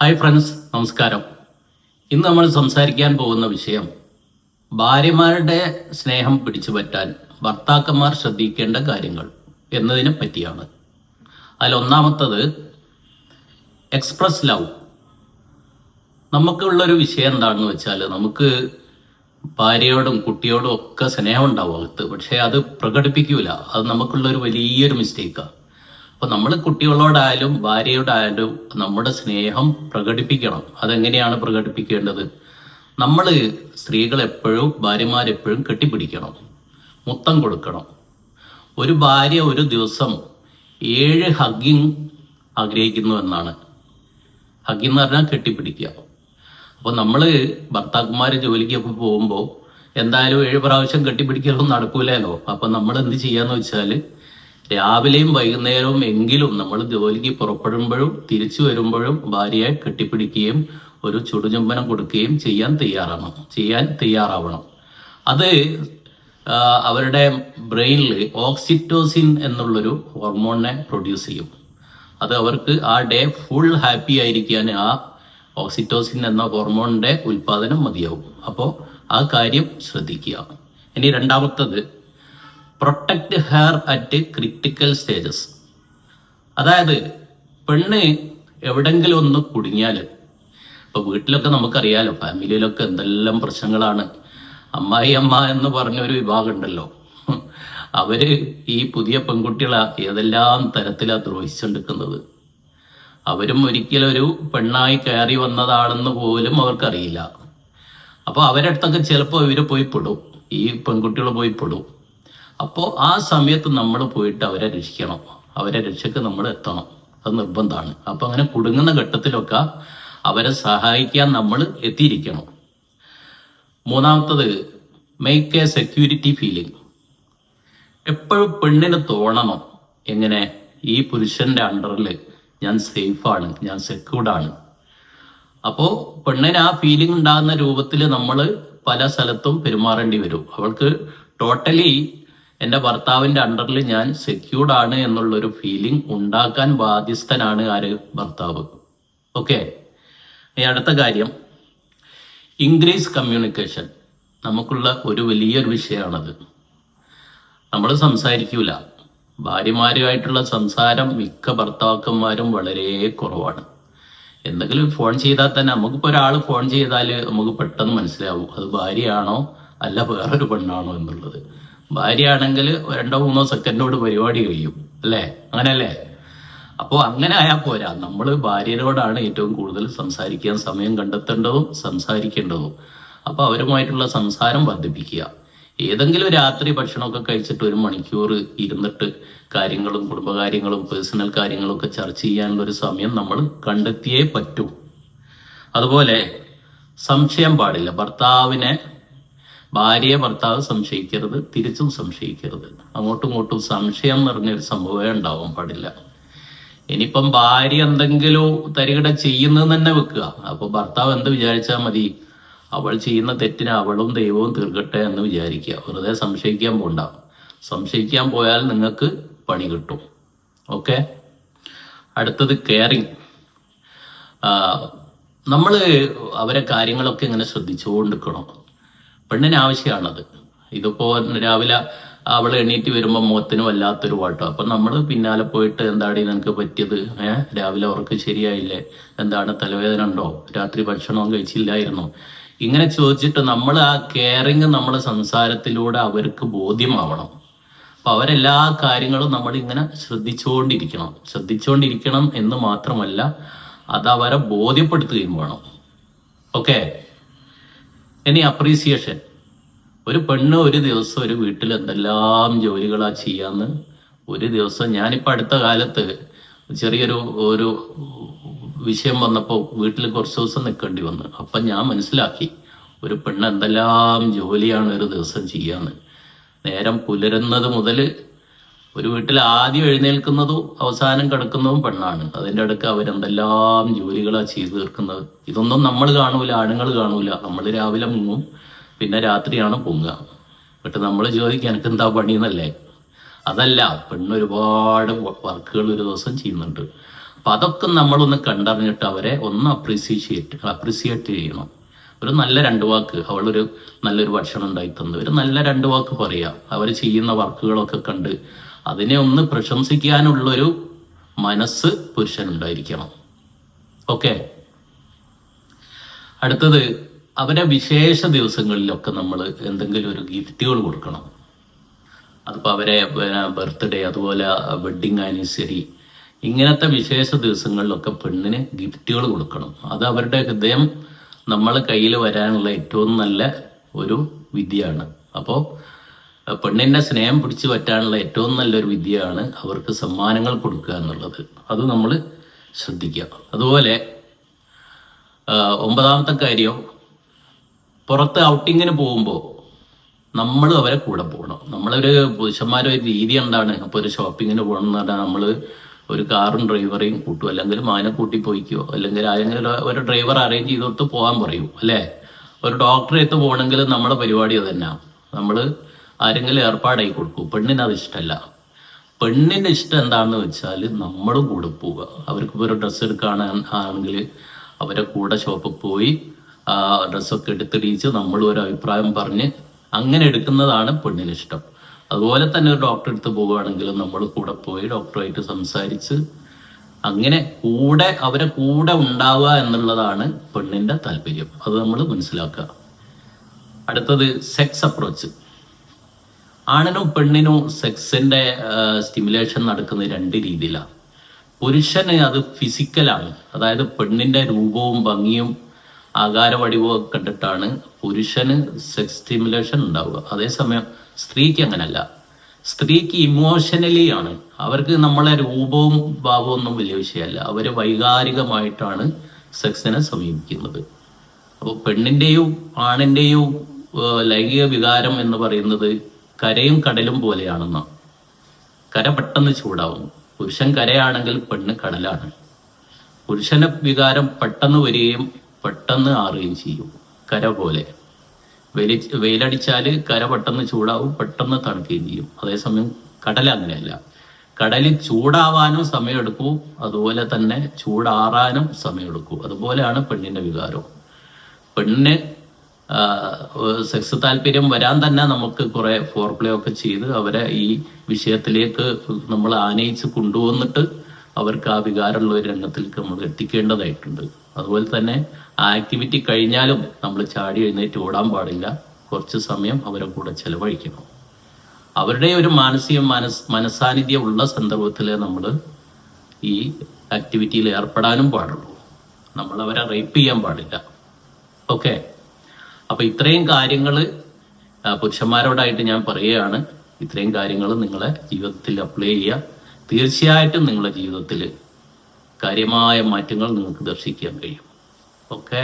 Hi friends നമസ്കാരം. ഇന്ന് നമ്മൾ സംസാരിക്കാൻ പോകുന്ന വിഷയം ഭാര്യമാരുടെ സ്നേഹം പിടിച്ചു പറ്റാൻ ഭർത്താക്കന്മാർ ശ്രദ്ധിക്കേണ്ട കാര്യങ്ങൾ എന്നതിനെ പറ്റിയാണ്. അതിലൊന്നാമത്തത് എക്സ്പ്രസ് ലവ് നമുക്കുള്ളൊരു വിഷയം എന്താണെന്ന് വെച്ചാൽ നമുക്ക് ഭാര്യയോടും കുട്ടിയോടും ഒക്കെ സ്നേഹം ഉണ്ടാവും അകത്ത്. പക്ഷേ അത് പ്രകടിപ്പിക്കൂല. അത് നമുക്കുള്ളൊരു വലിയൊരു മിസ്റ്റേക്കാണ് അപ്പൊ നമ്മൾ കുട്ടികളോടായാലും ഭാര്യയോടായാലും നമ്മുടെ സ്നേഹം പ്രകടിപ്പിക്കണം. അതെങ്ങനെയാണ് പ്രകടിപ്പിക്കേണ്ടത്? നമ്മൾ സ്ത്രീകൾ എപ്പോഴും ഭാര്യമാരെപ്പോഴും കെട്ടിപ്പിടിക്കണം. മുത്തം കൊടുക്കണം. ഒരു ഭാര്യ ഒരു ദിവസം ഏഴ് ഹഗ്ഗിങ് ആഗ്രഹിക്കുന്നു എന്നാണ്. ഹഗ്ഗിങ് എന്ന് പറഞ്ഞാൽ കെട്ടിപ്പിടിക്കുക. അപ്പോൾ നമ്മൾ ഭർത്താക്കന്മാർ ജോലിക്കൊക്കെ പോകുമ്പോൾ എന്തായാലും ഏഴ് പ്രാവശ്യം കെട്ടിപ്പിടിക്കലൊന്നും നടക്കൂലല്ലോ അപ്പം നമ്മൾ എന്ത് ചെയ്യാന്ന് വെച്ചാൽ രാവിലെയും വൈകുന്നേരവും എങ്കിലും നമ്മൾ ജോലിക്ക് പുറപ്പെടുമ്പോഴും തിരിച്ചു വരുമ്പോഴും ഭാര്യയെ കെട്ടിപ്പിടിക്കുകയും ഒരു ചുടുചുംബനം കൊടുക്കുകയും ചെയ്യാൻ തയ്യാറാണ് ചെയ്യാൻ തയ്യാറാവണം. അത് അവരുടെ ബ്രെയിനിൽ ഓക്സിറ്റോസിൻ എന്നുള്ളൊരു ഹോർമോണിനെ പ്രൊഡ്യൂസ് ചെയ്യും. അത് അവർക്ക് ആ ഡേ ഫുൾ ഹാപ്പി ആയിരിക്കാൻ ആ ഓക്സിറ്റോസിൻ എന്ന ഹോർമോണിന്റെ ഉൽപാദനം മതിയാവും. അപ്പോൾ ആ കാര്യം ശ്രദ്ധിക്കുക. ഇനി രണ്ടാമത്തത് protect her at critical stages അതായത് പെണ്ണ് എവിടെങ്കിലും ഒന്ന് കുടുങ്ങിയാൽ ഇപ്പൊ വീട്ടിലൊക്കെ നമുക്കറിയാലോ ഫാമിലിയിലൊക്കെ എന്തെല്ലാം പ്രശ്നങ്ങളാണ്. അമ്മായി അമ്മ എന്ന് പറഞ്ഞൊരു വിഭാഗം ഉണ്ടല്ലോ അവർ ഈ പുതിയ പെൺകുട്ടികളെ ഏതെല്ലാം തരത്തിലാ ദ്രോഹിച്ചെടുക്കുന്നത് അവരും ഒരിക്കലൊരു ഒരു പെണ്ണായി കയറി വന്നതാണെന്ന് പോലും അവർക്കറിയില്ല. അപ്പോൾ അവരടുത്തൊക്കെ ചിലപ്പോൾ ഇവർ പോയി പെടും. ഈ പെൺകുട്ടികൾ പോയി പെടും. അപ്പോൾ ആ സമയത്ത് നമ്മൾ പോയിട്ട് അവരെ രക്ഷിക്കണം. അവരെ രക്ഷയ്ക്ക് നമ്മൾ എത്തണം. അത് നിർബന്ധമാണ് അപ്പോൾ അങ്ങനെ കുടുങ്ങുന്ന ഘട്ടത്തിലൊക്കെ അവരെ സഹായിക്കാൻ നമ്മൾ എത്തിയിരിക്കണം. മൂന്നാമത്തത് മേക്ക് എ സെക്യൂരിറ്റി ഫീലിംഗ് എപ്പോഴും പെണ്ണിന് തോണണം എങ്ങനെ? ഈ പുരുഷന്റെ അണ്ടറിൽ ഞാൻ സേഫാണ് ഞാൻ സെക്യൂർഡാണ് അപ്പോൾ പെണ്ണിന് ആ ഫീലിംഗ് ഉണ്ടാകുന്ന രൂപത്തിൽ നമ്മൾ പല സ്ഥലത്തും പെരുമാറേണ്ടി വരും. അവൾക്ക് ടോട്ടലി എന്റെ ഭർത്താവിന്റെ അണ്ടറിൽ ഞാൻ സെക്യൂർഡ് ആണ് എന്നുള്ളൊരു ഫീലിംഗ് ഉണ്ടാക്കാൻ ബാധ്യസ്ഥനാണ് ആര്? ഭർത്താവ്. ഓക്കെ അടുത്ത കാര്യം. ഇംഗ്ലീഷ് കമ്മ്യൂണിക്കേഷൻ നമുക്കുള്ള ഒരു വലിയൊരു വിഷയമാണത് നമ്മൾ സംസാരിക്കൂല. ഭാര്യമാരുമായിട്ടുള്ള സംസാരം മിക്ക ഭർത്താക്കന്മാരും വളരെ കുറവാണ്. എന്തെങ്കിലും ഫോൺ ചെയ്താൽ തന്നെ നമുക്കിപ്പോൾ ഒരാൾ ഫോൺ ചെയ്താൽ നമുക്ക് പെട്ടെന്ന് മനസ്സിലാവും. അത് ഭാര്യയാണോ? അല്ല വേറൊരു പെണ്ണാണോ എന്നുള്ളത്. ഭാര്യയാണെങ്കിൽ രണ്ടോ മൂന്നോ സെക്കൻഡോട് പരിപാടി കഴിയും അല്ലേ? അങ്ങനല്ലേ? അപ്പോൾ അങ്ങനെ ആയാൽ പോരാ. നമ്മൾ ഭാര്യരോടാണ് ഏറ്റവും കൂടുതൽ സംസാരിക്കാൻ സമയം കണ്ടെത്തേണ്ടതും സംസാരിക്കേണ്ടതും. അപ്പോൾ അവരുമായിട്ടുള്ള സംസാരം വർദ്ധിപ്പിക്കുക. ഏതെങ്കിലും രാത്രി ഭക്ഷണമൊക്കെ കഴിച്ചിട്ട് ഒരു മണിക്കൂർ ഇരുന്നിട്ട് കാര്യങ്ങളും കുടുംബകാര്യങ്ങളും പേഴ്സണൽ കാര്യങ്ങളും ഒക്കെ ചർച്ച ചെയ്യാനുള്ള ഒരു സമയം നമ്മൾ കണ്ടെത്തിയേ പറ്റൂ. അതുപോലെ സംശയം പാടില്ല. ഭർത്താവിനെ ഭാര്യയെ ഭർത്താവ് സംശയിക്കരുത് തിരിച്ചും സംശയിക്കരുത്. അങ്ങോട്ടും ഇങ്ങോട്ടും സംശയം നിറഞ്ഞൊരു സംഭവമേ ഉണ്ടാവാൻ പാടില്ല. ഇനിയിപ്പം ഭാര്യ എന്തെങ്കിലും തരികിട ചെയ്യുന്നത് തന്നെ വെക്കുക. അപ്പൊ ഭർത്താവ് എന്ത് വിചാരിച്ചാൽ മതി? അവൾ ചെയ്യുന്ന തെറ്റിന് അവളും ദൈവവും തീർക്കട്ടെ എന്ന് വിചാരിക്കുക. വെറുതെ സംശയിക്കാൻ പോണ്ട. സംശയിക്കാൻ പോയാൽ നിങ്ങൾക്ക് പണി കിട്ടും. ഓക്കെ? അടുത്തത് കെയറിങ് നമ്മൾ അവരെ കാര്യങ്ങളൊക്കെ ഇങ്ങനെ ശ്രദ്ധിച്ചുകൊണ്ടിരിക്കണം. പെണ്ണിന് ആവശ്യമാണത് ഇതിപ്പോ രാവിലെ അവൾ എണീറ്റ് വരുമ്പോൾ മുഖത്തിന് വല്ലാത്തൊരു വാട്ടോ. അപ്പൊ നമ്മൾ പിന്നാലെ പോയിട്ട് എന്താടി നിനക്ക് പറ്റിയത്? ഏഹ് രാവിലെ ഉറക്ക് ശരിയായില്ലേ? എന്താണ് തലവേദന ഉണ്ടോ? രാത്രി ഭക്ഷണവും കഴിച്ചില്ലായിരുന്നു. ഇങ്ങനെ ചോദിച്ചിട്ട് നമ്മൾ ആ കെയറിങ് നമ്മുടെ സംസാരത്തിലൂടെ അവർക്ക് ബോധ്യമാവണം. അപ്പൊ അവരെല്ലാ കാര്യങ്ങളും നമ്മൾ ഇങ്ങനെ ശ്രദ്ധിച്ചുകൊണ്ടിരിക്കണം ശ്രദ്ധിച്ചുകൊണ്ടിരിക്കണം എന്ന് മാത്രമല്ല അത് അവരെ ബോധ്യപ്പെടുത്തുകയും വേണം. ഓക്കെ? ഇനി അപ്രീസിയേഷൻ ഒരു പെണ്ണ് ഒരു ദിവസം ഒരു വീട്ടിൽ എന്തെല്ലാം ജോലികളാ ചെയ്യാന്ന് ഒരു ദിവസം ഞാനിപ്പോൾ അടുത്ത കാലത്ത് ചെറിയൊരു ഒരു വിഷയം വന്നപ്പോൾ വീട്ടിൽ കുറച്ച് ദിവസം നിൽക്കേണ്ടി വന്നു. അപ്പം ഞാൻ മനസ്സിലാക്കി ഒരു പെണ്ണ് എന്തെല്ലാം ജോലിയാണ് ഒരു ദിവസം ചെയ്യാന്ന്. നേരം പുലരുന്നത് മുതൽ ഒരു വീട്ടിൽ ആദ്യം എഴുന്നേൽക്കുന്നതും അവസാനം കിടക്കുന്നതും പെണ്ണാണ്. അതിന്റെ അടുക്ക് അവരെന്തെല്ലാം ജോലികളാണ് ചെയ്തു തീർക്കുന്നത്. ഇതൊന്നും നമ്മൾ കാണൂല ആണുങ്ങൾ കാണൂല. നമ്മൾ രാവിലെ മുങ്ങും പിന്നെ രാത്രിയാണ് പൊങ്ങുക. എന്നിട്ട് നമ്മൾ ചോദിക്കുക എനിക്ക് എന്താ പണി എന്നല്ലേ അതല്ല പെണ്ണ് ഒരുപാട് വർക്കുകൾ ഒരു ദിവസം ചെയ്യുന്നുണ്ട്. അപ്പം അതൊക്കെ നമ്മളൊന്ന് കണ്ടറിഞ്ഞിട്ട് അവരെ ഒന്ന് അപ്രീസിയേറ്റ് അപ്രീസിയേറ്റ് ചെയ്യണം. ഒരു നല്ല രണ്ട് വാക്ക് അവളൊരു നല്ലൊരു ഭക്ഷണം ഉണ്ടായി തന്നു. ഒരു നല്ല രണ്ട് വാക്ക് പറയുക അവർ ചെയ്യുന്ന വർക്കുകളൊക്കെ കണ്ട് അതിനെ ഒന്ന് പ്രശംസിക്കാനുള്ളൊരു മനസ്സ് പുരുഷനുണ്ടായിരിക്കണം. ഓക്കെ? അടുത്തത് അവരെ വിശേഷ ദിവസങ്ങളിലൊക്കെ നമ്മൾ എന്തെങ്കിലും ഒരു ഗിഫ്റ്റുകൾ കൊടുക്കണം. അതിപ്പോൾ അവരെ ബർത്ത്ഡേ അതുപോലെ വെഡിങ് ആനിവേഴ്സറി ഇങ്ങനത്തെ വിശേഷ ദിവസങ്ങളിലൊക്കെ പെണ്ണിന് ഗിഫ്റ്റുകൾ കൊടുക്കണം. അത് അവരുടെ ഹൃദയം നമ്മളെ കയ്യിൽ വരാനുള്ള ഏറ്റവും നല്ല ഒരു വിദ്യയാണ് അപ്പോൾ പെണ്ണിന്റെ സ്നേഹം പിടിച്ചു പറ്റാനുള്ള ഏറ്റവും നല്ലൊരു വിദ്യയാണ് അവർക്ക് സമ്മാനങ്ങൾ കൊടുക്കുക എന്നുള്ളത്. അത് നമ്മൾ ശ്രദ്ധിക്കുക. അതുപോലെ ഒമ്പതാമത്തെ കാര്യം പുറത്ത് ഔട്ടിങ്ങിന് പോകുമ്പോൾ നമ്മൾ അവരെ കൂടെ പോകണം. നമ്മളൊരു പുരുഷന്മാരെ ഒരു രീതി എന്താണ്? അപ്പോൾ ഒരു ഷോപ്പിങ്ങിന് പോകണം എന്ന് പറഞ്ഞാൽ നമ്മൾ ഒരു കാറും ഡ്രൈവറെയും കൂട്ടും. അല്ലെങ്കിൽ മാനെ കൂട്ടി പോയിക്കോ. അല്ലെങ്കിൽ ആരെങ്കിലും ഒരു ഡ്രൈവർ അറേഞ്ച് ചെയ്തോട്ട് പോകാൻ പറയും. അല്ലേ? ഒരു ഡോക്ടറെ എത്ത് പോകണമെങ്കിൽ നമ്മുടെ പരിപാടി അത് തന്നെയാണ് നമ്മൾ ആരെങ്കിലും ഏർപ്പാടായി കൊടുക്കും. പെണ്ണിന് അത് ഇഷ്ടമല്ല പെണ്ണിന്റെ ഇഷ്ടം എന്താണെന്ന് വെച്ചാൽ നമ്മൾ കൂടെ പോവുക. അവർക്ക് ഒരു ഡ്രസ്സ് എടുക്കാൻ ആണെങ്കിൽ അവരെ കൂടെ ഷോപ്പിൽ പോയി ഡ്രസ്സൊക്കെ എടുത്തിടിച്ച് നമ്മൾ ഒരു അഭിപ്രായം പറഞ്ഞ് അങ്ങനെ എടുക്കുന്നതാണ് പെണ്ണിന് ഇഷ്ടം. അതുപോലെ തന്നെ ഒരു ഡോക്ടറെ അടുത്ത് പോവുകയാണെങ്കിൽ നമ്മൾ കൂടെ പോയി ഡോക്ടറുമായിട്ട് സംസാരിച്ച് അങ്ങനെ കൂടെ അവരെ കൂടെ ഉണ്ടാവുക എന്നുള്ളതാണ് പെണ്ണിന്റെ താല്പര്യം. അത് നമ്മൾ മനസ്സിലാക്കുക. അടുത്തത് സെക്സ് അപ്രോച്ച് ആണിനും പെണ്ണിനും സെക്സിന്റെ സ്റ്റിമുലേഷൻ നടക്കുന്ന രണ്ട് രീതിയിലാണ്. പുരുഷന് അത് ഫിസിക്കലാണ് അതായത് പെണ്ണിന്റെ രൂപവും ഭംഗിയും ആകാരവടിവും ഒക്കെ കണ്ടിട്ടാണ് പുരുഷന് സെക്സ് സ്റ്റിമുലേഷൻ ഉണ്ടാവുക. അതേസമയം സ്ത്രീക്ക് അങ്ങനല്ല. സ്ത്രീക്ക് ഇമോഷണലി ആണ്. അവർക്ക് നമ്മളെ രൂപവും ഭാവവും ഒന്നും വലിയ വിഷയമല്ല. അവർ വൈകാരികമായിട്ടാണ് സെക്സിനെ സമീപിക്കുന്നത്. അപ്പോൾ പെണ്ണിന്റെയും ആണിന്റെയും ഏഹ്, ലൈംഗിക വികാരം എന്ന് പറയുന്നത് കരയും കടലും പോലെയാണെന്ന്? കര പെട്ടെന്ന് ചൂടാവും പുരുഷൻ കരയാണെങ്കിൽ പെണ്ണ് കടലാണ്. പുരുഷന് വികാരം പെട്ടെന്ന് വരികയും പെട്ടെന്ന് ആറുകയും ചെയ്യും. കര പോലെ. വെലി വെയിലടിച്ചാൽ കര പെട്ടെന്ന് ചൂടാവും പെട്ടെന്ന് തണുക്കുകയും ചെയ്യും. അതേസമയം കടൽ അങ്ങനെയല്ല. കടലിൽ ചൂടാവാനും സമയമെടുക്കും അതുപോലെ തന്നെ ചൂടാറാനും സമയമെടുക്കും. അതുപോലെയാണ് പെണ്ണിന്റെ വികാരം പെണ്ണിന് സെക്സ് താല്പര്യം വരാൻ തന്നെ നമുക്ക് കുറെ ഫോർപ്ലേ ഒക്കെ ചെയ്ത് അവരെ ഈ വിഷയത്തിലേക്ക് നമ്മൾ ആനയിച്ച് കൊണ്ടുവന്നിട്ട് അവർക്ക് ആ വികാരമുള്ള ഒരു രംഗത്തിലേക്ക് നമ്മൾ എത്തിക്കേണ്ടതായിട്ടുണ്ട്. അതുപോലെ തന്നെ ആ ആക്ടിവിറ്റി കഴിഞ്ഞാലും നമ്മൾ ചാടി എഴുന്നേറ്റ് ഓടാൻ പാടില്ല. കുറച്ച് സമയം അവരെ കൂടെ ചെലവഴിക്കണം. അവരുടെ ഒരു മാനസിക മനസ് മനസാന്നിധ്യം ഉള്ള സന്ദർഭത്തിൽ നമ്മൾ ഈ ആക്ടിവിറ്റിയിൽ ഏർപ്പെടാനും പാടുള്ളൂ. നമ്മൾ അവരെ റേപ്പ് ചെയ്യാൻ പാടില്ല. ഓക്കെ അപ്പൊ ഇത്രയും കാര്യങ്ങൾ പുരുഷന്മാരോടായിട്ട് ഞാൻ പറയുകയാണ്. ഇത്രയും കാര്യങ്ങൾ നിങ്ങളെ ജീവിതത്തിൽ അപ്ലൈ ചെയ്യുക. തീർച്ചയായിട്ടും നിങ്ങളുടെ ജീവിതത്തിൽ കാര്യമായ മാറ്റങ്ങൾ നിങ്ങൾക്ക് ദർശിക്കാൻ കഴിയും. ഓക്കെ